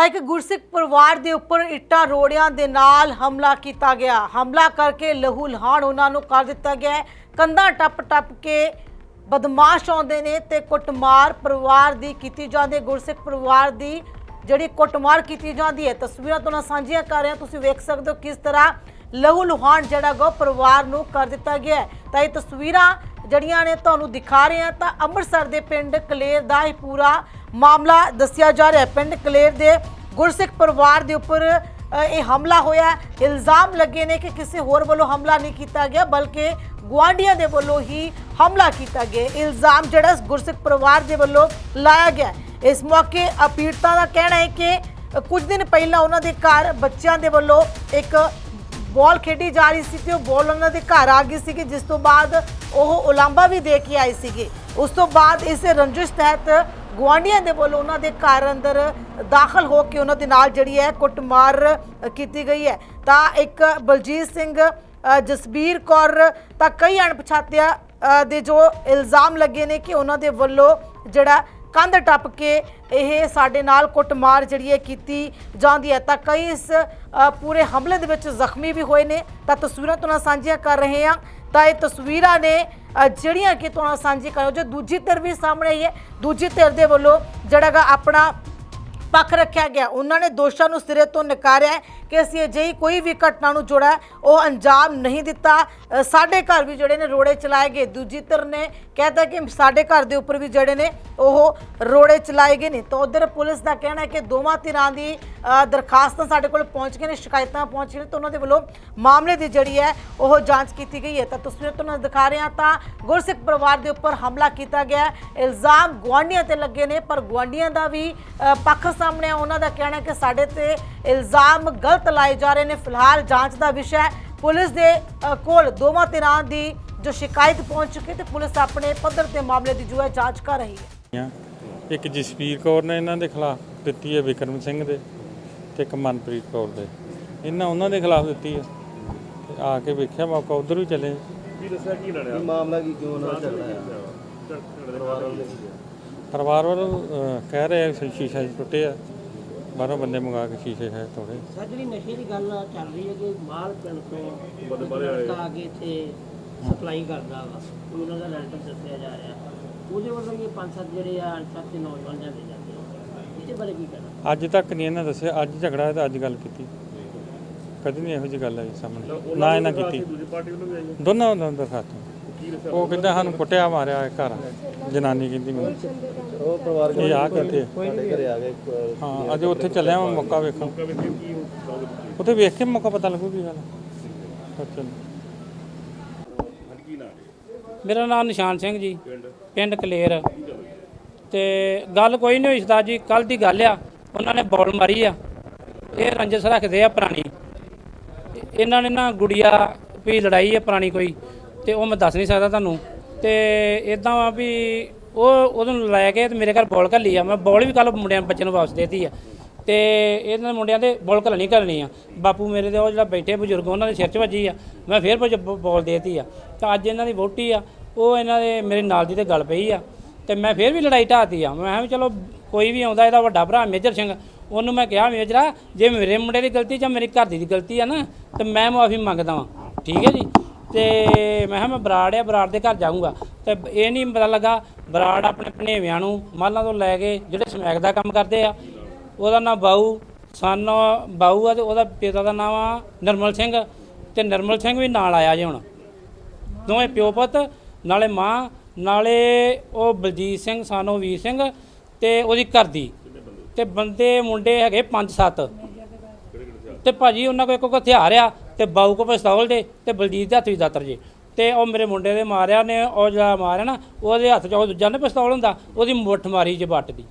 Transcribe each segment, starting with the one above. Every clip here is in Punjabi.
ਤਾਂ ਇੱਕ ਗੁਰਸਿੱਖ ਪਰਿਵਾਰ ਦੇ ਉੱਪਰ ਇੱਟਾਂ ਰੋੜਿਆਂ ਦੇ ਨਾਲ ਹਮਲਾ ਕੀਤਾ ਗਿਆ। ਹਮਲਾ ਕਰਕੇ ਲਹੂ ਲਹਾਨ ਉਹਨਾਂ ਨੂੰ ਕਰ ਦਿੱਤਾ ਗਿਆ ਕੰਧਾਂ ਟੱਪ ਟੱਪ ਕੇ ਬਦਮਾਸ਼ ਆਉਂਦੇ ਨੇ ਤੇ ਕੁੱਟਮਾਰ ਪਰਿਵਾਰ ਦੀ ਕੀਤੀ ਜਾਂਦੀ ਹੈ। ਗੁਰਸਿੱਖ ਪਰਿਵਾਰ ਦੀ ਜਿਹੜੀ ਕੁੱਟਮਾਰ ਕੀਤੀ ਜਾਂਦੀ ਹੈ, ਤਸਵੀਰਾਂ ਤੁਹਾਨੂੰ ਸਾਂਝੀਆਂ ਕਰ ਰਹੇ। ਤੁਸੀਂ ਵੇਖ ਸਕਦੇ ਹੋ ਕਿਸ ਤਰ੍ਹਾਂ ਲਹੂ ਲੁਹਾਨ ਜਿਹੜਾ ਗਾ ਪਰਿਵਾਰ ਨੂੰ ਕਰ ਦਿੱਤਾ ਗਿਆ ਤਾਂ ਇਹ ਤਸਵੀਰਾਂ ਜਿਹੜੀਆਂ ਨੇ ਤੁਹਾਨੂੰ ਦਿਖਾ ਰਹੇ ਹਾਂ ਤਾਂ ਅੰਮ੍ਰਿਤਸਰ ਦੇ ਪਿੰਡ ਕਲੇਰ ਦਾ ਇਹ ਪੂਰਾ ਮਾਮਲਾ ਦੱਸਿਆ ਜਾ ਰਿਹਾ ਪਿੰਡ ਕਲੇਰ ਦੇ ਗੁਰਸਿੱਖ ਪਰਿਵਾਰ ਦੇ ਉੱਪਰ ਇਹ ਹਮਲਾ ਹੋਇਆ। ਇਲਜ਼ਾਮ ਲੱਗੇ ਨੇ ਕਿ ਕਿਸੇ ਹੋਰ ਵੱਲੋਂ ਹਮਲਾ ਨਹੀਂ ਕੀਤਾ ਗਿਆ, ਬਲਕਿ ਗੁਆਂਢੀਆਂ ਦੇ ਵੱਲੋਂ ਹੀ ਹਮਲਾ ਕੀਤਾ ਗਿਆ। ਇਲਜ਼ਾਮ ਜਿਹੜਾ ਗੁਰਸਿੱਖ ਪਰਿਵਾਰ ਦੇ ਵੱਲੋਂ ਲਾਇਆ ਗਿਆ। ਇਸ ਮੌਕੇ ਅਪੀੜਤਾ ਦਾ ਕਹਿਣਾ ਹੈ ਕਿ ਕੁਝ ਦਿਨ ਪਹਿਲਾਂ ਉਹਨਾਂ ਦੇ ਘਰ ਬੱਚਿਆਂ ਦੇ ਵੱਲੋਂ ਇੱਕ ਬਾਲ ਖੇਡੀ ਜਾ ਰਹੀ ਸੀ ਤੇ ਉਹ ਬਾਲ ਉਹਨਾਂ ਦੇ ਘਰ ਆ ਗਈ ਸੀ ਕਿ ਜਿਸ ਤੋਂ ਬਾਅਦ ਉਹ ਉਲਾਂਬਾ ਵੀ ਦੇ ਕੇ ਆਏ ਸੀਗੇ। ਉਸ ਤੋਂ ਬਾਅਦ ਇਸ ਰੰਜਿਸ਼ ਤਹਿਤ ਗੁਆਂਢੀਆਂ ਦੇ ਵੱਲੋਂ ਉਹਨਾਂ ਦੇ ਘਰ ਅੰਦਰ ਦਾਖਲ ਹੋ ਕੇ ਉਹਨਾਂ ਦੇ ਨਾਲ ਜਿਹੜੀ ਹੈ ਕੁੱਟਮਾਰ ਕੀਤੀ ਗਈ ਹੈ। ਤਾਂ ਇੱਕ ਬਲਜੀਤ ਸਿੰਘ ਜਸਬੀਰ ਕੌਰ ਤਾਂ ਕਈ ਅਣਪਛਾਤਿਆਂ ਦੇ ਜੋ ਇਲਜ਼ਾਮ ਲੱਗੇ ਨੇ ਕਿ ਉਹਨਾਂ ਦੇ ਵੱਲੋਂ ਜਿਹੜਾ ਕੰਧ ਟੱਪ ਕੇ ਇਹ ਸਾਡੇ ਨਾਲ ਕੁੱਟਮਾਰ ਜਿਹੜੀ ਹੈ ਕੀਤੀ ਜਾਂਦੀ ਹੈ। ਤਾਂ ਕਈ ਇਸ ਪੂਰੇ ਹਮਲੇ ਦੇ ਵਿੱਚ ਜ਼ਖਮੀ ਵੀ ਹੋਏ ਨੇ। ਤਾਂ ਤਸਵੀਰਾਂ ਤੋਂ ਨਾਲ ਸਾਂਝੀਆਂ ਕਰ ਰਹੇ ਹਾਂ। ਤਾਂ ਇਹ ਤਸਵੀਰਾਂ ਨੇ ਅ, ਜਿਹੜੀਆਂ ਕਿ ਤੁਹਾਨੂੰ ਸਾਂਝੀ ਕਰੋ ਜੋ ਦੂਜੀ ਧਿਰ ਵੀ ਸਾਹਮਣੇ ਆਈ ਹੈ ਦੂਜੀ ਧਿਰ ਦੇ ਵੱਲੋਂ ਜਿਹੜਾ ਗਾ ਆਪਣਾ ਪੱਖ ਰੱਖਿਆ ਗਿਆ। ਉਹਨਾਂ ਨੇ ਦੋਸ਼ਾਂ ਨੂੰ ਸਿਰੇ ਤੋਂ ਨਕਾਰਿਆ ਹੈ ਕਿ ਅਸੀਂ ਅਜਿਹੀ ਕੋਈ ਵੀ ਘਟਨਾ ਨੂੰ ਜੋੜਾ ਉਹ ਅੰਜਾਮ ਨਹੀਂ ਦਿੱਤਾ। ਅ, ਸਾਡੇ ਘਰ ਵੀ ਜਿਹੜੇ ਨੇ ਰੋੜੇ ਚਲਾਏ ਗਏ। ਦੂਜੀ ਧਿਰ ਨੇ ਕਹਿਤਾ ਕਿ ਸਾਡੇ ਘਰ ਦੇ ਉੱਪਰ ਵੀ ਜਿਹੜੇ ਨੇ ਉਹ ਰੋੜੇ ਚਲਾਏ ਗਏ ਨੇ। ਤਾਂ ਉਧਰ ਪੁਲਿਸ ਦਾ ਕਹਿਣਾ ਹੈ ਕਿ ਦੋਵਾਂ ਧਿਰਾਂ ਦੀ ਦਰਖਾਸਤਾਂ ਸਾਡੇ ਕੋਲ ਪਹੁੰਚ ਗਈਆਂ ਨੇ, ਸ਼ਿਕਾਇਤਾਂ ਪਹੁੰਚ ਗਈਆਂ ਨੇ ਤਾਂ ਉਹਨਾਂ ਦੇ ਵੱਲੋਂ ਮਾਮਲੇ ਦੀ ਜਿਹੜੀ ਹੈ ਉਹ ਜਾਂਚ ਕੀਤੀ ਗਈ ਹੈ। ਤਾਂ ਤਸਵੀਰ ਤੁਹਾਨੂੰ ਦਿਖਾ ਰਹੇ ਹਾਂ ਤਾਂ ਗੁਰਸਿੱਖ ਪਰਿਵਾਰ ਦੇ ਉੱਪਰ ਹਮਲਾ ਕੀਤਾ ਗਿਆ ਇਲਜ਼ਾਮ ਗੁਆਂਢੀਆਂ ਤੇ ਲੱਗੇ ਨੇ, ਪਰ ਗੁਆਂਢੀਆਂ ਦਾ ਵੀ ਪੱਖ ਸਾਹਮਣੇ ਉਹਨਾਂ ਦਾ ਕਹਿਣਾ ਹੈ ਕਿ ਸਾਡੇ ਤੇ ਇਲਜ਼ਾਮ ਗਲਤ ਲਾਏ ਜਾ ਰਹੇ ਨੇ। ਫਿਲਹਾਲ ਜਾਂਚ ਦਾ ਵਿਸ਼ਾ ਹੈ। ਪੁਲਿਸ ਦੇ ਕੋਲ ਦੋਵਾਂ ਧਿਰਾਂ ਦੀ ਜੋ ਸ਼ਿਕਾਇਤ ਪਹੁੰਚ ਚੁੱਕੀ ਤੇ ਪੁਲਿਸ ਆਪਣੇ ਪੱਧਰ ਤੇ ਮਾਮਲੇ ਦੀ ਜੋ ਹੈ ਜਾਂਚ ਕਰ ਰਹੀ ਹੈ। ਇੱਕ ਜਸਪੀਰ ਕੌਰ ਨੇ ਇਹਨਾਂ ਦੇ ਖਿਲਾਫ ਦਿੱਤੀ ਹੈ ਵਿਕਰਮ ਸਿੰਘ ਦੇ ਤੇ ਇੱਕ ਮਨਪ੍ਰੀਤ ਕੌਰ ਦੇ। ਇਹਨਾਂ ਉਹਨਾਂ ਦੇ ਖਿਲਾਫ ਦਿੱਤੀ ਹੈ। ਤੇ ਆ ਕੇ ਵੇਖਿਆ ਮੌਕਾ ਉਧਰ ਵੀ ਚੱਲੇ। ਕੀ ਮਾਮਲਾ ਕੀ ਕਿਉਂ ਨਾ ਚੱਲ ਰਿਹਾ ਪਰਿਵਾਰ ਵਾਲੇ ਕਹਿ ਰਹੇ ਆ ਸ਼ੀਸ਼ਾ ਟੁੱਟੇ ਆ। ਬਾਹਰੋਂ ਬੰਦੇ ਮੰਗਾ ਕੇ ਸ਼ੀਸ਼ੇ ਹੈ ਤੋੜੇ। ਸਰ ਜਿਹੜੀ ਨਸ਼ੇ ਦੀ ਗੱਲ ਚੱਲ ਰਹੀ ਹੈ ਕਿ ਮਾਲ ਪਿੰਡ ਤੋਂ ਲੜਕਾ ਆ ਕੇ ਇੱਥੇ ਸਪਲਾਈ ਕਰਦਾ ਵਾ ਉਹਨਾਂ ਦਾ ਲੈਂਟਰ ਦੱਸਿਆ ਜਾ ਰਿਹਾ। ਉਹਦੇ ਵੱਲੋਂ ਇਹ ਪੰਜ ਸੱਤ ਜਿਹੜੇ ਆ ਅਣਪਛਾਤੇ ਨੌਜਵਾਨ ਜਾਂਦੇ ਜਾਂਦੇ ਆ। ਇਹਦੇ ਬਾਰੇ ਕੀ ਕਹਿਣਾ? ਅੱਜ ਤੱਕ ਨਹੀਂ ਇਹਨਾਂ ਦੱਸਿਆ ਅੱਜ ਝਗੜਾ ਹੈ ਤਾਂ ਅੱਜ ਗੱਲ ਕੀਤੀ। ਕਦੀ ਨਹੀਂ ਇਹੋ ਜਿਹੀ ਗੱਲ ਆਈ ਸਾਹਮਣੇ। ਨਾ ਇਹਨਾਂ ਕੀਤੀ। ਦੋਨਾਂ ਦਾ ਦਰਖਾਸਤ ਉਹ ਕਹਿੰਦਾ ਸਾਨੂੰ ਕੁੱਟਿਆ ਮਾਰਿਆ ਇਹ ਘਰ। ਜਨਾਨੀ ਕਹਿੰਦੀ ਮੈਨੂੰ। ਉਹ ਪਰਿਵਾਰ ਇਹ ਆ ਕਿੱਥੇ ਸਾਡੇ ਘਰੇ ਆ ਗਏ ਇੱਕ, ਹਾਂ ਅਜੇ ਉੱਥੇ ਚੱਲਿਆ ਮੈਂ ਮੌਕਾ ਵੇਖਣ। ਉੱਥੇ ਵੇਖ ਕੇ ਮੌਕਾ ਪਤਾ ਲੱਗੂ ਕੀ ਗੱਲ ਹੈ। ਚੱਲ ਮੇਰਾ ਨਾਮ ਨਿਸ਼ਾਨ ਸਿੰਘ ਜੀ। ਪਿੰਡ ਕਲੇਰ। ਤੇ ਗੱਲ ਕੋਈ ਨਹੀਂ ਹੋਈ ਸਰਦਾਰ ਜੀ ਕੱਲ ਦੀ ਗੱਲ ਆ। ਉਹਨਾਂ ਨੇ ਬੋਲ ਮਾਰੀ ਆ। ਇਹ ਰੰਜਸ ਰੱਖਦੇ ਆ ਪੁਰਾਣੀ। ਇਹਨਾਂ ਨੇ ਨਾ ਗੁੜੀਆ ਵੀ ਲੜਾਈ ਆ ਪੁਰਾਣੀ ਕੋਈ, ਤੇ ਉਹ ਮੈਂ ਦੱਸ ਨਹੀਂ ਸਕਦਾ ਤੁਹਾਨੂੰ। ਤੇ ਇਦਾਂ ਆ ਵੀ ਉਹ ਉਹਨੂੰ ਲੈ ਕੇ ਤੇ ਮੇਰੇ ਘਰ ਬੋਲ ਘੱਲੀ ਆ। ਮੈਂ ਬੋਲ ਵੀ ਕੱਲ ਮੁੰਡਿਆਂ ਬੱਚਿਆਂ ਨੂੰ ਵਾਪਸ ਦੇਤੀ ਆ। ਤੇ ਇਹਨਾਂ ਮੁੰਡਿਆਂ ਦੇ ਬੋਲ ਘੱਲਣੀ ਕਰਨੀ ਆ। ਬਾਪੂ ਮੇਰੇ ਦੇ ਉਹ ਜਿਹੜਾ ਬੈਠੇ ਬਜ਼ੁਰਗ, ਉਹਨਾਂ ਦੇ ਸਿਰ 'ਚ ਵੱਜੀ ਆ। ਮੈਂ ਫੇਰ ਬਜ- ਬੋਲ ਦੇਤੀ ਆ। ਤਾਂ ਅੱਜ ਇਹਨਾਂ ਦੀ ਵੋਟੀ ਆ। ਉਹ ਇਹਨਾਂ ਦੇ ਮੇਰੇ ਨਾਲ ਦੀ ਤੇ ਗੱਲ ਪਈ ਆ। ਤੇ ਮੈਂ ਫੇਰ ਵੀ ਲੜਾਈ ਢਾਤੀ ਆ। ਮੈਂ ਕਿਹਾ ਵੀ ਚਲੋ ਕੋਈ ਵੀ ਆਉਂਦਾ, ਇਹਦਾ ਵੱਡਾ ਭਰਾ ਮੇਜਰ ਸਿੰਘ, ਉਹਨੂੰ ਮੈਂ ਕਿਹਾ, ਮੇਜਰਾ ਜੇ ਮੇਰੇ ਮੁੰਡੇ ਦੀ ਗਲਤੀ ਜਾਂ ਮੇਰੀ ਘਰ ਦੀ ਦੀ ਗਲਤੀ ਆ ਨਾ, ਤੇ ਮੈਂ ਮਾਫੀ ਮੰਗਦਾ ਵਾਂ। ਠੀਕ ਹੈ ਜੀ? ਤੇ ਮੈਂ ਕਿਹਾ ਮੈਂ ਬਰਾੜ ਆ, ਬਰਾੜ ਦੇ ਘਰ ਜਾਊਂਗਾ। ਤੇ ਇਹ ਨਹੀਂ ਪਤਾ ਲੱਗਾ, ਬਰਾੜ ਆਪਣੇ ਭਣੇਵਿਆਂ ਨੂੰ ਮਾਲਾਂ ਤੋਂ ਲੈ ਕੇ ਜਿਹੜੇ ਸਮੈਕ ਦਾ ਕੰਮ ਕਰਦੇ ਆ ਉਹਦਾ ਨਾਮ ਬਾਊ, ਸਨ ਬਾਊ ਆ ਤੇ ਉਹਦਾ ਪਿਤਾ ਦਾ ਨਾਮ ਆ ਨਰਮਲ ਸਿੰਘ ਤੇ ਨਰਮਲ ਸਿੰਘ ਵੀ ਨਾਲ ਆਇਆ ਜੀ ਹੁਣ। ਦੋਵੇਂ ਪਿਓ ਪੁੱਤ, ਨਾਲੇ ਮਾਂ, ਨਾਲੇ ਉਹ ਬਲਜੀਤ ਸਿੰਘ, ਸਾਨੋ ਵੀਰ ਸਿੰਘ ਤੇ ਉਹਦੀ ਘਰ ਦੀ। ਤੇ ਬੰਦੇ ਮੁੰਡੇ ਹੈਗੇ 5-7 ਤੇ ਭਾਜੀ ਉਹਨਾਂ ਕੋਲ ਇੱਕ ਹਥਿਆਰ ਆ ਤੇ ਬਾਊ ਕੋਲ ਪਿਸਤੌਲ ਦੇ ਤੇ ਬਲਜੀਤ ਦੇ ਹੱਥ ਵਿੱਚ ਦਾਤਰ ਜੇ। ਤੇ ਉਹ ਮੇਰੇ ਮੁੰਡੇ ਦੇ ਮਾਰਿਆ ਨੇ, ਉਹ ਜਿਹੜਾ ਮਾਰਿਆ ਨਾ, ਉਹਦੇ ਹੱਥ 'ਚ ਉਹ ਦੂਜਾ ਨੇ ਪਿਸਤੌਲ ਹੁੰਦਾ, ਉਹਦੀ ਮੁੱਠ ਮਾਰੀ ਜੇ ਬੱਟ ਦੀ।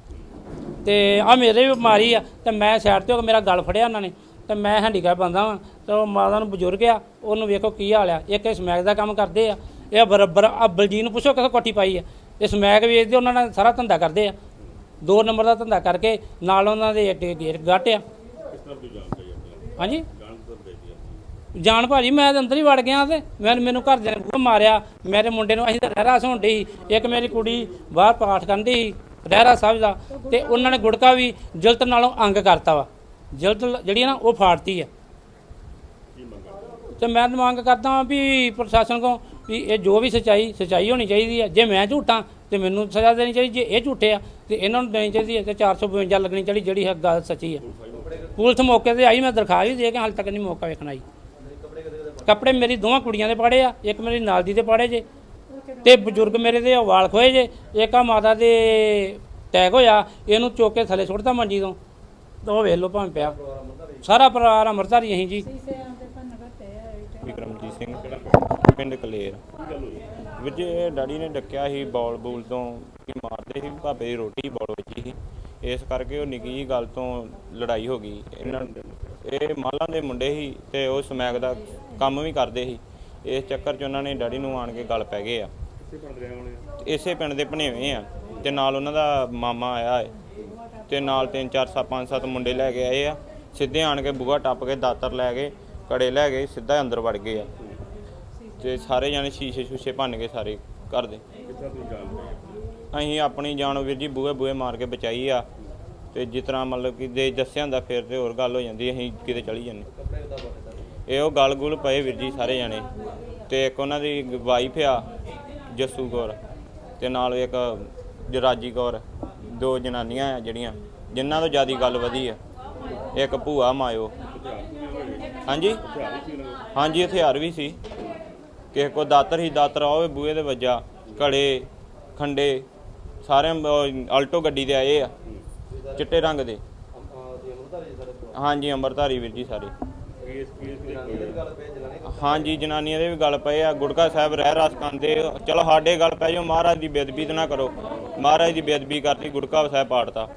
ਤੇ ਆ ਮੇਰੇ ਵੀ ਬਿਮਾਰੀ ਆ, ਤੇ ਮੈਂ ਸਾਈਡ ਤੇ ਹੋ ਕੇ ਮੇਰਾ ਗਲ ਫੜਿਆ ਉਹਨਾਂ ਨੇ, ਤੇ ਮੈਂ ਹੈਂਡੀਕੈਪ ਬੰਦਾ ਵਾਂ, ਤੇ ਉਹ ਮਾਤਾ ਨੂੰ ਬਜ਼ੁਰਗ ਆ, ਉਹਨੂੰ ਵੇਖੋ ਕੀ ਹਾਲ ਆ, ਇੱਕ ਇਹ ਸਮੈਕ ਦਾ ਕੰਮ ਕਰਦੇ ਆ, ਇਹ ਬਰਾਬਰ ਆ, ਬਲਜੀਤ ਨੂੰ ਪੁੱਛੋ ਕਿੱਥੇ ਕੋਠੀ ਪਾਈ ਆ, ਇਹ ਸਮੈਕ ਵੇਚਦੇ, ਉਹਨਾਂ ਨਾਲ ਸਾਰਾ ਧੰਦਾ ਕਰਦੇ ਆ, ਦੋ ਨੰਬਰ ਦਾ ਧੰਦਾ ਕਰਕੇ ਨਾਲ ਉਹਨਾਂ ਦੇ ਅੱਡੇ ਗੇਰ ਗੱਟ ਆ। ਹਾਂਜੀ? ਜਾਣ ਭਾਜੀ, ਮੈਂ ਤਾਂ ਅੰਦਰ ਹੀ ਵੜ ਗਿਆ ਤੇ ਮੈਂ, ਮੈਨੂੰ ਘਰ ਦੇ ਨੇ ਮਾਰਿਆ, ਮੇਰੇ ਮੁੰਡੇ ਨੂੰ ਅਸੀਂ ਤਾਂ ਰਹਿਰਾਸ ਹੋਣ ਡਈ ਸੀ, ਇੱਕ ਮੇਰੀ ਕੁੜੀ ਬਾਹਰ ਪਾਠ ਕਰਦੀ ਸੀ। ਰਹਿਰਾ ਸਾਹਿਬ ਦਾ ਤੇ ਉਹਨਾਂ ਨੇ ਗੁੜਕਾ ਵੀ ਜਲਤ ਨਾਲੋਂ ਅੰਗ ਕਰਤਾ ਵਾ। ਜਲਤ ਜਿਹੜੀ ਆ ਨਾ, ਉਹ ਫਾੜਤੀ ਆ। ਤੇ ਮੈਂ ਮੰਗ ਕਰਦਾ ਹਾਂ ਵੀ ਪ੍ਰਸ਼ਾਸਨ ਕੋ ਵੀ ਇਹ ਜੋ ਵੀ ਸਚਾਈ ਸਚਾਈ ਹੋਣੀ ਚਾਹੀਦੀ ਹੈ ਜੇ ਮੈਂ ਝੂਠਾਂ, ਤੇ ਮੈਨੂੰ ਸਜ਼ਾ ਦੇਣੀ ਚਾਹੀਦੀ। ਜੇ ਇਹ ਝੂਠੇ ਆ, ਤੇ ਇਹਨਾਂ ਨੂੰ ਦੇਣੀ ਚਾਹੀਦੀ ਹੈ ਤੇ 452 ਲੱਗਣੀ ਚਾਹੀਦੀ, ਜਿਹੜੀ ਹੈ ਗੱਲ ਸੱਚੀ ਹੈ ਪੁਲਿਸ ਮੌਕੇ ਤੇ ਆਈ, ਮੈਂ ਦਰਖਾਸਤ ਵੀ ਦੇ ਕੇ ਹਾਲੇ ਤੱਕ ਨਹੀਂ ਮੌਕਾ ਵੇਖਣਾ ਆਈ। ਕੱਪੜੇ ਮੇਰੀ ਦੋਵਾਂ ਕੁੜੀਆਂ ਦੇ ਪਾੜੇ ਆ, ਇੱਕ ਮੇਰੀ ਨਾਲ ਦੀ ਦੇ ਪਾੜੇ ਜੇ। ਤੇ ਬਜ਼ੁਰਗ ਮੇਰੇ ਦੇ ਵਾਲ ਖੋਏ ਜੇ ਇੱਕ ਮਾਤਾ ਦੇ ਟੈਗ ਹੋਇਆ, ਇਹਨੂੰ ਚੁੱਕ ਕੇ ਥੱਲੇ ਸੁੱਟਦਾ ਮੰਜੀ ਤੋਂ। ਤੇ ਉਹ ਵੇਖ ਲਓ ਭਾਵੇਂ ਪਿਆ। ਸਾਰਾ ਪਰਿਵਾਰ ਅਮਰਤਾਰੀ ਅਸੀਂ ਜੀ। ਵਿਕਰਮਜੀਤ ਸਿੰਘ ਪਿੰਡ? ਕਲੇਰ। ਵੀਰ ਜੀ ਇਹ ਡੈਡੀ ਨੇ ਡੱਕਿਆ ਸੀ ਬੌਲ ਬੂਲ ਤੋਂ ਕਿ ਮਾਰਦੇ ਸੀ ਭਾਬੇ ਦੀ ਰੋਟੀ, ਬੌਲ ਵਿੱਚ ਸੀ ਇਸ ਕਰਕੇ ਉਹ ਨਿੱਕੀ ਜੀ ਗੱਲ ਤੋਂ ਲੜਾਈ ਹੋ ਗਈ। ਇਹਨਾਂ ਇਹ ਮਾਲਾਂ ਦੇ ਮੁੰਡੇ ਸੀ ਤੇ ਉਹ ਸਮੈਕ ਦਾ ਕੰਮ ਵੀ ਕਰਦੇ ਸੀ। ਇਸ ਚੱਕਰ 'ਚ ਉਹਨਾਂ ਨੇ ਡੈਡੀ ਨੂੰ ਆਣ ਕੇ ਗੱਲ ਪੈ ਗਏ ਆ। ਇਸੇ ਪਿੰਡ ਦੇ ਭਣੇਵੇਂ ਆ? ਤੇ ਨਾਲ ਉਹਨਾਂ ਦਾ ਮਾਮਾ ਆਇਆ ਹੈ ਤੇ ਨਾਲ ਤਿੰਨ ਚਾਰ ਸੱਤ ਪੰਜ ਸੱਤ ਮੁੰਡੇ ਲੈ ਕੇ ਆਏ ਆ। ਸਿੱਧੇ ਆਣ ਕੇ ਬੂਹਾ ਟੱਪ ਕੇ ਦਾਤਰ ਲੈ ਕੇ ਕੜੇ ਲੈ ਕੇ ਸਿੱਧਾ ਅੰਦਰ ਵੜ ਗਏ ਆ। ਤੇ ਸਾਰੇ ਜਾਣੇ ਸ਼ੀਸ਼ੇ ਸ਼ੂਸ਼ੇ ਭੰਨ ਕੇ ਸਾਰੇ ਘਰ ਦੇ। ਅਸੀਂ ਆਪਣੀ ਜਾਨ ਵੀਰ ਜੀ ਬੂਹੇ ਬੂਹੇ ਮਾਰ ਕੇ ਬਚਾਈ ਆ। ਤੇ ਜਿਸ ਤਰ੍ਹਾਂ ਮਤਲਬ ਕਿ ਦੇ ਦੱਸਿਆ ਹੁੰਦਾ ਫਿਰ ਤੇ ਹੋਰ ਗੱਲ ਹੋ ਜਾਂਦੀ ਅਸੀਂ ਕਿਤੇ ਚਲੀ ਜਾਂਦੇ। ਇਹ ਉਹ ਗਲ ਗੁਲ ਪਏ ਵੀਰ ਜੀ ਸਾਰੇ ਜਾਣੇ। ਤੇ ਇੱਕ ਉਹਨਾਂ ਦੀ ਵਾਈਫ ਆ ਜੱਸੂ ਕੌਰ ਤੇ ਨਾਲ ਇੱਕ ਜਰਾਜੀ ਕੌਰ, ਦੋ ਜਨਾਨੀਆਂ ਆ ਜਿਹੜੀਆਂ, ਜਿਨ੍ਹਾਂ ਤੋਂ ਜ਼ਿਆਦਾ ਗੱਲ ਵਧੀ ਆ। ਇੱਕ ਭੂਆ ਮਾਇਓ ਹਾਂਜੀ? ਹਾਂਜੀ, ਹਥਿਆਰ ਵੀ ਸੀ। ਕਿਸੇ ਕੋ ਦਾਤਰ ਹੀ ਦਾਤਰ ਆਵੇ ਬੂਹੇ ਦੇ ਵੱਜਾ, ਘੜੇ, ਖੰਡੇ, ਸਾਰੇ ਆਲਟੋ ਗੱਡੀ ਦੇ ਆਏ ਆ, ਚਿੱਟੇ ਰੰਗ ਦੇ। ਹਾਂਜੀ, ਅੰਮ੍ਰਿਤਧਾਰੀ ਵੀਰ ਜੀ ਸਾਰੇ। ਹਾਂਜੀ ਜਨਾਨੀਆਂ ਦੇ ਵੀ ਗੱਲ ਪਏ ਆ। ਗੁੜਕਾ ਸਾਹਿਬ ਰਹਿ ਰਸ ਖਾਂਦੇ ਚਲੋ ਸਾਡੇ ਗੱਲ ਪੈ ਜਾਓ। ਮਹਾਰਾਜ ਦੀ ਬੇਦਬੀ ਤਾਂ ਨਾ ਕਰੋ। ਮਹਾਰਾਜ ਦੀ ਬੇਦਬੀ ਕਰਤੀ ਗੁੜਕਾ ਸਾਹਿਬ ਪਾੜਤਾ।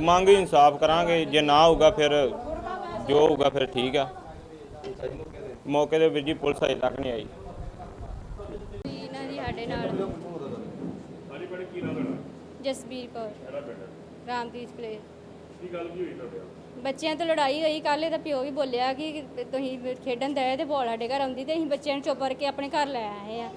ਮੰਗ ਇਨਸਾਫ ਕਰਾਂਗੇ। ਜੇ ਨਾ ਹੋਊਗਾ ਫਿਰ ਜੋ ਹੋਊਗਾ ਫਿਰ ਠੀਕ ਆ। ਮੌਕੇ ਤੇ ਵੀਰ ਜੀ ਪੁਲਿਸ ਅਜੇ ਤੱਕ ਨਹੀਂ ਆਈ। ਇਹਨਾਂ ਦੀ ਸਾਡੇ ਨਾਲ। ਜਸਬੀਰ ਕੌਰ। ਰਾਮਦੀਪ ਕਲੇ ਕੀ ਗੱਲ ਕੀ ਹੋਈ ਤੁਹਾਡੇ ਬੱਚਿਆਂ ਤੋਂ ਲੜਾਈ ਹੋਈ ਕੱਲ ਇਹਦਾ ਪਿਓ ਵੀ ਬੋਲਿਆ ਕਿ ਤੁਸੀਂ ਖੇਡਣ ਦਏ ਤੇ ਬੋਲ ਸਾਡੇ ਘਰ ਆਉਂਦੀ ਤੇ ਅਸੀਂ ਬੱਚਿਆਂ ਨੂੰ ਚੁੱਪ ਕਰਕੇ ਆਪਣੇ ਘਰ ਲੈ ਆਏ ਆ।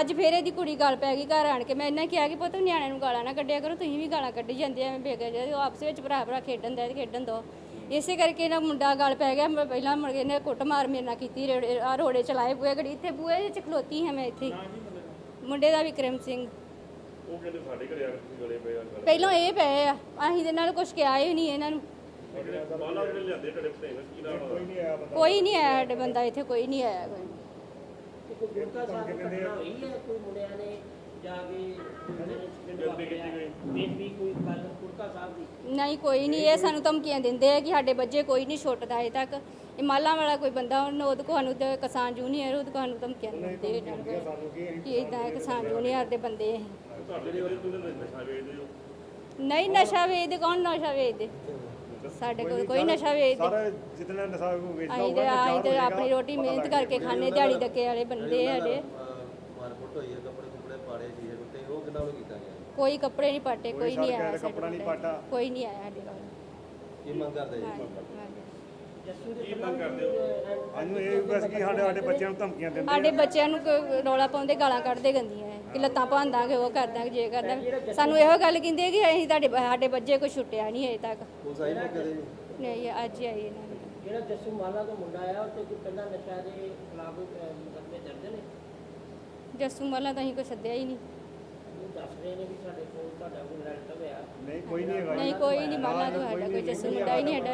ਅੱਜ ਫੇਰ ਇਹਦੀ ਕੁੜੀ ਗੱਲ ਪੈ ਗਈ ਘਰ ਆਣ ਕੇ। ਮੈਂ ਇਹਨਾਂ ਕਿਹਾ ਕਿ ਪੁੱਤ ਨਿਆਣਿਆਂ ਨੂੰ ਗਾਲਾਂ ਨਾ ਕੱਢਿਆ ਕਰੋ ਤੁਸੀਂ ਵੀ ਗਾਲਾਂ ਕੱਢੀ ਜਾਂਦੇ ਆ। ਬੇਗਾ ਜੇ ਉਹ ਆਪਸ ਵਿੱਚ ਭਰਾ ਭਰਾ ਖੇਡਣ ਦਏ ਤੇ ਖੇਡਣ ਦੋ। ਇਸੇ ਕਰਕੇ ਇਹਨਾਂ ਮੁੰਡਾ ਗੱਲ ਪੈ ਗਿਆ। ਮੈਂ ਪਹਿਲਾਂ ਮੁੜ ਕੇ ਇਹਨੇ ਕੁੱਟ ਮਾਰ ਮੇਰੇ ਨਾਲ ਕੀਤੀ ਰੇੜੇ ਆ ਰੋੜੇ ਚਲਾਏ ਬੂਏ ਘੜੀ। ਇੱਥੇ ਬੂਏ ਵਿੱਚ ਖਲੋਤੀ ਹਾਂ ਮੈਂ ਇੱਥੇ। ਮੁੰਡੇ ਦਾ? ਵਿਕਰਮ ਸਿੰਘ। ਉਹ ਕਹਿੰਦੇ ਸਾਡੇ ਘਰੇ ਆ ਗਲੇ ਪਏ ਆ ਪਹਿਲਾਂ ਇਹ ਪਏ ਆ। ਅਸੀਂ ਦੇ ਨਾਲ ਕੁਝ ਕਿਹਾ ਹੀ ਨਹੀਂ ਇਹਨਾਂ ਨੂੰ। ਕੋਈ ਨਹੀਂ ਆਇਆ ਸਾਡੇ ਬੰਦਾ ਇੱਥੇ ਕੋਈ ਨਹੀਂ ਆਇਆ ਕੋਈ। ਨਹੀਂ ਕੋਈ ਨਹੀਂ ਇਹ ਸਾਨੂੰ ਧਮਕੀਆਂ ਦਿੰਦੇ ਆ ਕਿ ਸਾਡੇ ਬੱਚੇ ਕੋਈ ਨਹੀਂ ਛੁੱਟਦਾ ਅਜੇ ਤੱਕ। ਇਹ ਮਾਲਾ ਵਾਲਾ ਕੋਈ ਬੰਦਾ ਉਹਨੂੰ ਕੋਲ ਸਾਨੂੰ ਤੇ ਕਿਸਾਨ ਜੂਨੀਅਰ ਕੋਲ ਸਾਨੂੰ ਧਮਕੀਆਂ ਦਿੰਦੇ ਕਿ ਇਦਾਂ ਕਿਸਾਨ ਜੂਨੀਅਰ ਦੇ ਬੰਦੇ ਨਹੀਂ ਨਸ਼ਾ ਵੇਚਦੇ ਕੌਣ ਨਸ਼ਾ ਵੇਚਦੇ? ਸਾਡੇ ਕੋਲ ਕੋਈ ਨਸ਼ਾ ਵੇਚਦੇ। ਸਾਰਾ ਜਿਤਨਾ ਨਸ਼ਾ ਵੇਚਦਾ ਅਸੀਂ ਤੇ ਅਸੀਂ ਤੇ ਆਪਣੀ ਰੋਟੀ ਮਿਹਨਤ ਕਰਕੇ ਖਾਣੇ ਦਿਹਾੜੀ ਡੱਕੇ ਵਾਲੇ ਬੰਦੇ ਆ ਸਾਡੇ। ਮਾਰਕੁੱਟ ਹੋਈ ਹੈ ਕੱਪੜੇ ਕੁਪੜੇ ਪਾੜੇ ਸੀ ਤੇ ਉਹ ਕਿੰਨਾ ਨੂੰ ਕੀਤਾ ਗਿਆ? ਕੋਈ ਕੱਪੜੇ ਨਹੀਂ ਪਾਟੇ ਕੋਈ ਨਹੀਂ ਆਇਆ ਕੱਪੜਾ ਨਹੀਂ ਕੋਲ। ਪਾਟਾ। ਕੋਈ ਨਹੀਂ ਆਇਆ ਸਾਡੇ ਕੋਲ। ਕੀ ਮੰਗ ਕਰਦੇ ਜੀ? ਹਾਂਜੀ। ਸਾਨੂੰ ਇਹ ਬਸ ਕਿ ਸਾਡੇ ਸਾਡੇ ਬੱਚਿਆਂ ਨੂੰ ਧਮਕੀਆਂ ਦਿੰਦੇ ਸਾਡੇ ਬੱਚਿਆਂ ਨੂੰ ਕੋਈ ਰੌਲਾ ਪਾਉਂਦੇ ਗਾਲਾਂ ਕੱਢਦੇ ਗੰਦੀਆਂ ਕਿ ਲੱਤਾਂ ਭਾਂਦਾਂਗੇ ਉਹ ਕਰਦਾਂਗੇ ਜੇ ਕਰਦਾਂਗੇ ਸਾਨੂੰ ਇਹੋ ਗੱਲ ਕਹਿੰਦੇ ਕਿ ਅਸੀਂ ਤੁਹਾਡੇ ਸਾਡੇ ਬੱਚੇ ਕੋਈ ਛੁੱਟਿਆ ਨਹੀਂ ਅਜੇ ਤੱਕ। ਪੁਲਿਸ ਆਈ ਨਹੀਂ ਅੱਜ ਹੀ ਆਈ ਇਹਨਾਂ ਦੀ। ਜਿਹੜਾ ਜੱਸੂ ਮਾਲਾ ਦਾ ਮੁੰਡਾ ਆਇਆ ਉਹ ਤੇ ਕੋਈ ਪਹਿਲਾਂ ਨਸ਼ਾ ਦੇ ਖਿਲਾਫ ਮੁਕੱਦਮੇ ਦਰਜ ਨੇ? ਜੱਸੂ ਮੱਲਾ ਤਾਂ ਅਸੀਂ ਕੋਈ ਸੱਦਿਆ ਹੀ ਨਹੀਂ। ਉਹ ਦੱਸ ਰਹੇ ਨੇ ਵੀ ਸਾਡੇ ਕੋਲ ਤੁਹਾਡਾ ਕੋਈ ਰਿਲੇਟਿਵ ਆ। ਨਹੀਂ ਕੋਈ ਨਹੀਂ ਹੈਗਾ ਜੀ। ਨਹੀਂ ਕੋਈ ਨਹੀਂ ਮਾਲਾ ਤੋਂ ਸਾਡਾ ਕੋਈ ਜੱਸੂ ਮੁੰਡਾ ਹੀ ਨਹੀਂ ਸਾਡਾ